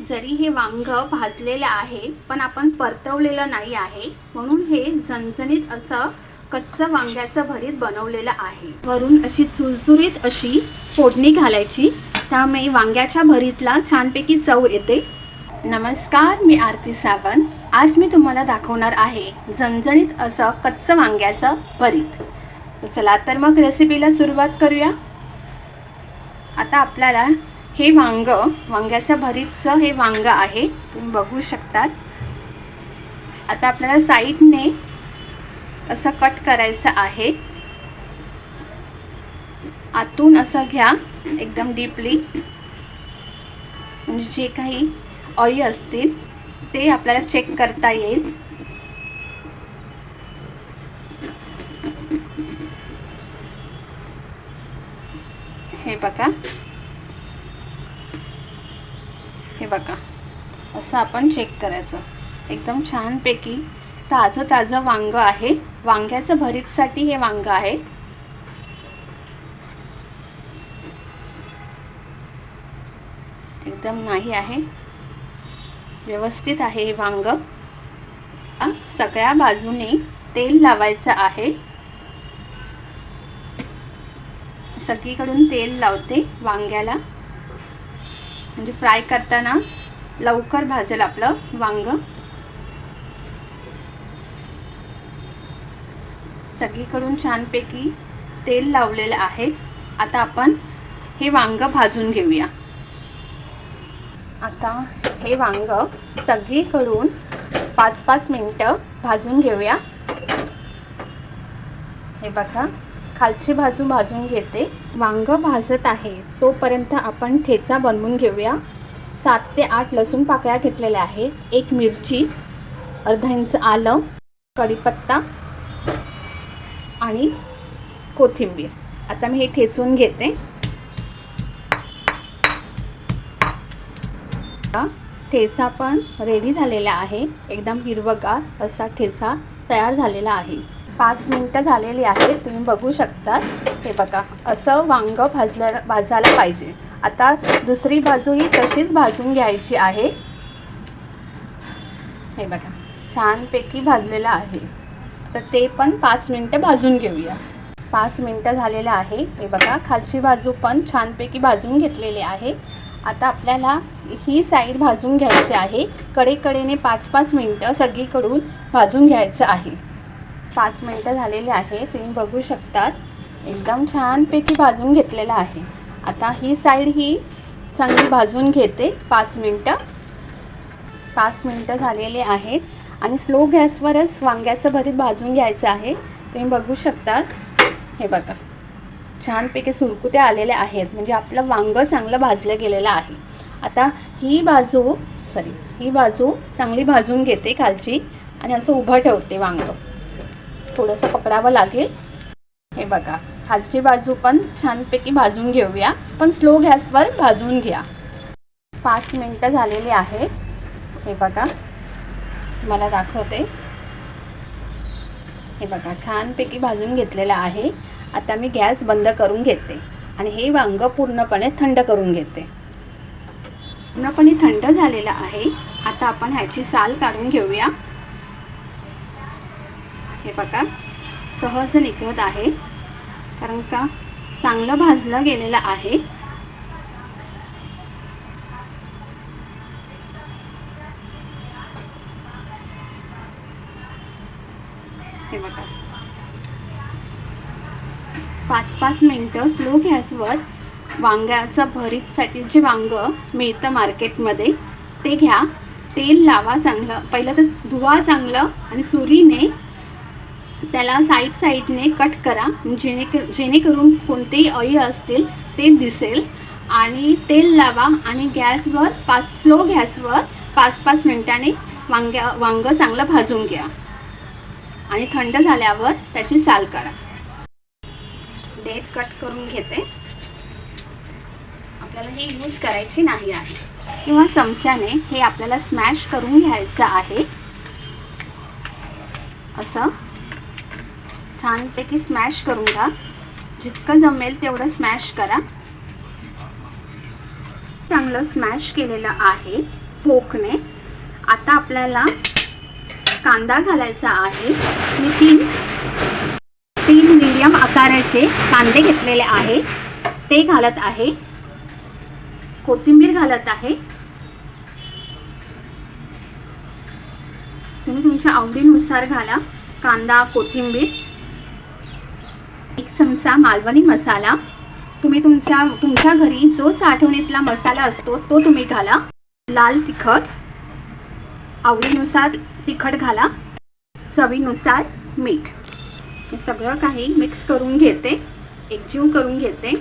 जरी हे वांग भाजलेलं आहे पण आपण परतवलेलं नाही आहे. म्हणून हे झणझणीत असं कच्चं वांग्याचं भरीत बनवलेलं आहे. वरून अशी चुरचुरीत अशी फोडणी घालायची. त्यामुळे वांग्याच्या भरीतला छानपैकी चव येते. नमस्कार मी आरती सावंत. आज मी तुम्हाला दाखवणार आहे झणझणीत असं कच्चं वांग्याचं भरीत. चला तर मग रेसिपीला सुरुवात करूया. आता आपल्याला हे वांग वांग्याच्या भरीतचं हे वांग आहे. तुम्ही बघू शकतात. आता आपल्याला साईडने असं कट करायचं आहे. आतून असं घ्या एकदम डीपली. म्हणजे जे काही ऑई असतील ते आपल्याला चेक करता येईल. हे बघा. हे बघा असं आपण चेक करायचं. एकदम छानपैकी ताजं ताजं वांग आहे. वांग्याचं भरीतसाठी हे वांग आहे. एकदम नाही आहे. व्यवस्थित आहे हे वांग. सगळ्या बाजूने तेल लावायचं आहे. सगळीकडून तेल लावते वांग्याला. म्हणजे फ्राय करताना लवकर भाजेल आपलं वांग. सगळीकडून छानपैकी तेल लावलेलं आहे. आता आपण हे वांग भाजून घेऊया. आता हे वांग सगळीकडून पाच पाच मिनटं भाजून घेऊया. हे बघा. खालची बाजू भाजून घेते. वांगं भाजत आहे. तोपर्यंत आपण ठेचा बनवून घेऊया. सात ते आठ लसूण पाकळ्या घेतलेल्या आहेत. एक मिरची अर्धा इंच आलं कढीपत्ता आणि कोथिंबीर. आता मी हे ठेचून घेते. ठेचा पण रेडी झालेला आहे. एकदम हिरवगार असा ठेचा तयार झालेला आहे. पाच मिनटं झालेली आहेत तुम्ही बघू शकता हे बघा असं वांग भाजल्या भाजायला पाहिजे. आता दुसरी बाजू ही तशीच भाजून घ्यायची आहे. हे बघा छानपैकी भाजलेलं आहे. तर ते पण पाच मिनटं भाजून घेऊया. पाच मिनटं झालेलं आहे. हे बघा खालची बाजू पण छानपैकी भाजून घेतलेली आहे. आता आपल्याला ही साईड भाजून घ्यायची आहे. कडेकडेने पाच पाच मिनटं सगळीकडून भाजून घ्यायचं आहे. पाच मिनटं झालेली आहे. तुम्ही बघू शकतात एकदम छानपैकी भाजून घेतलेलं आहे. आता ही साईड ही चांगली भाजून घेते. पाच मिनटं. पाच मिनटं झालेले आहेत. आणि स्लो गॅसवरच वांग्याचं भरीत भाजून घ्यायचं आहे. तुम्ही बघू शकतात. हे बघा. छानपैकी सुरकुत्या आलेल्या आहेत. म्हणजे आपलं वांगं चांगलं भाजलं गेलेलं आहे. आता ही बाजू सॉरी ही बाजू चांगली भाजून घेते खालची. आणि असं उभं ठेवते वांगं. थोडंसं पकडावं लागेल. हे बघा खालची बाजू पण छानपैकी भाजून घेऊया. पण स्लो गॅसवर भाजून घ्या. पाच मिनटं झालेली आहे हे बघा मला दाखवते. हे बघा छानपैकी भाजून घेतलेलं आहे. आता मी गॅस बंद करून घेते आणि हे वांग पूर्णपणे थंड करून घेते. पूर्णपणे थंड झालेलं आहे. आता आपण ह्याची साल काढून घेऊया. हे बघा. सहज निघत आहे. कारण का? चांगलं भाजलं गेलेलं आहे. हे बघा. पाच पाच मिनटं स्लो गॅसवर वांग्याचं भरीतसाठी जे वांग मिळतं मार्केटमध्ये. ते घ्या. तेल लावा चांगलं. पहिलं तर धुवा चांगलं आणि सुरीने त्याला साईड साईडने कट करा. जेणे जेणेकरून कोणतेही अळी असतील ते दिसेल. आणि तेल लावा आणि गॅसवर पाच स्लो गॅसवर पाच पाच मिनिटांनी वांग्या वांगं चांगलं भाजून घ्या. आणि थंड झाल्यावर त्याची साल करा डेट कट करून घेते. आपल्याला हे यूज करायची नाही आहे. किंवा चमच्याने हे आपल्याला स्मॅश करून घ्यायचं आहे. असं. छानपैकी स्मॅश करून घ्या. जितकं जमेल तेवढं स्मॅश करा. चांगलं स्मॅश केलेलं आहे फोकने. आता आपल्याला कांदा घालायचा आहे. मी तीन तीन मिडियम आकाराचे कांदे घेतलेले आहे. ते घालत आहे. कोथिंबीर घालत आहे. तुम्ही तुमच्या आवडीनुसार घाला. कांदा कोथिंबीर. एक चमचा मालवणी मसाला. तुम्ही तुमच्या तुमच्या घरी जो साठवणीतला मसाला असतो तो तुम्ही घाला. लाल तिखट. आवडीनुसार तिखट घाला. चवीनुसार मीठ. हे सगळं काही मिक्स करून घेते. एकजीव करून घेते.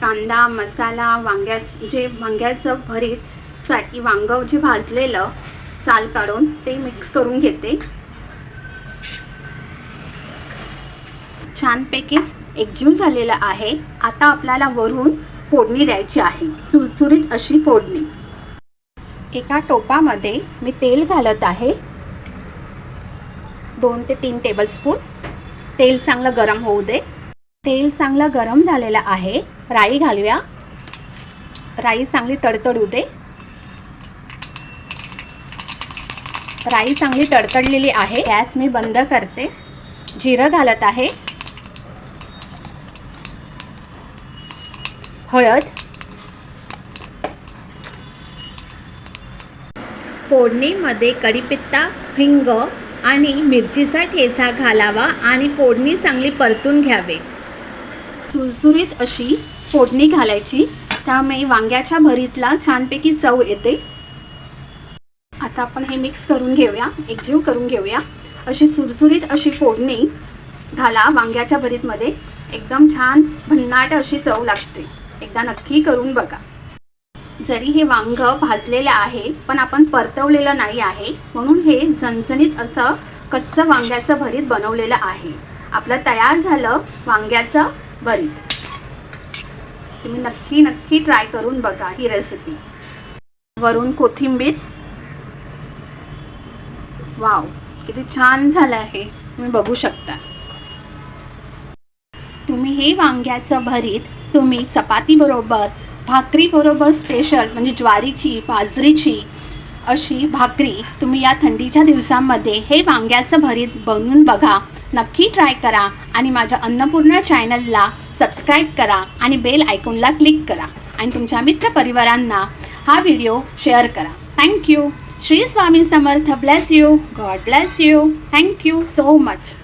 कांदा मसाला वांग्याच जे वांग्याचं भरीतसाठी वांगं जे भाजलेलं साल काढून ते मिक्स करून घेते. छानपैकीच एकजीव झालेला आहे. आता आपल्याला वरून फोडणी द्यायची आहे. चुरचुरीत अशी फोडणी. एका टोपामध्ये मी तेल घालत आहे. दोन ते तीन टेबलस्पून तेल चांगलं गरम होऊ दे. तेल चांगलं गरम झालेलं आहे. राई घालूया. राई चांगली तडतडू दे. राई चांगली तडतडलेली आहे. गॅस मी बंद करते. जिरं घालत आहे. हळद फोडणीमध्ये कढीपत्ता हिंग आणि मिरचीचा ठेचा घालावा आणि फोडणी चांगली परतून घ्यावे. चुरचुरीत अशी फोडणी घालायची. त्यामुळे वांग्याच्या भरीतला छानपैकी चव येते. आता आपण हे मिक्स करून घेऊया. एकजीव करून घेऊया. अशी चुरचुरीत अशी फोडणी घाला वांग्याच्या भरीतमध्ये. एकदम छान भन्नाट अशी चव लागते. एकदा नक्की करून बघा. जरी हे वांग भाजलेलं आहे पण आपण परतवलेलं नाही आहे म्हणून हे झणझणीत असं कच्चं वांग्याचं भरीत बनवलेलं आहे. आपलं तयार झालं वांग्याचं भरीत. तुम्ही नक्की नक्की ट्राय करून बघा ही रेसिपी वरून कोथिंबीर. वाव किती छान झालं आहे. तुम्ही बघू शकता. तुम्ही हे वांग्याचं भरीत तुम्ही चपातीबरोबर भाकरीबरोबर स्पेशल म्हणजे ज्वारीची बाजरीची अशी भाकरी तुम्ही या थंडीच्या दिवसांमध्ये हे वांग्याचं भरीत बनवून बघा. नक्की ट्राय करा आणि माझ्या अन्नपूर्णा चॅनलला सबस्क्राईब करा आणि बेल आयकॉनला क्लिक करा आणि तुमच्या मित्रपरिवारांना हा व्हिडिओ शेअर करा. Thank you Shri Swami Samarth bless you God bless you thank you so much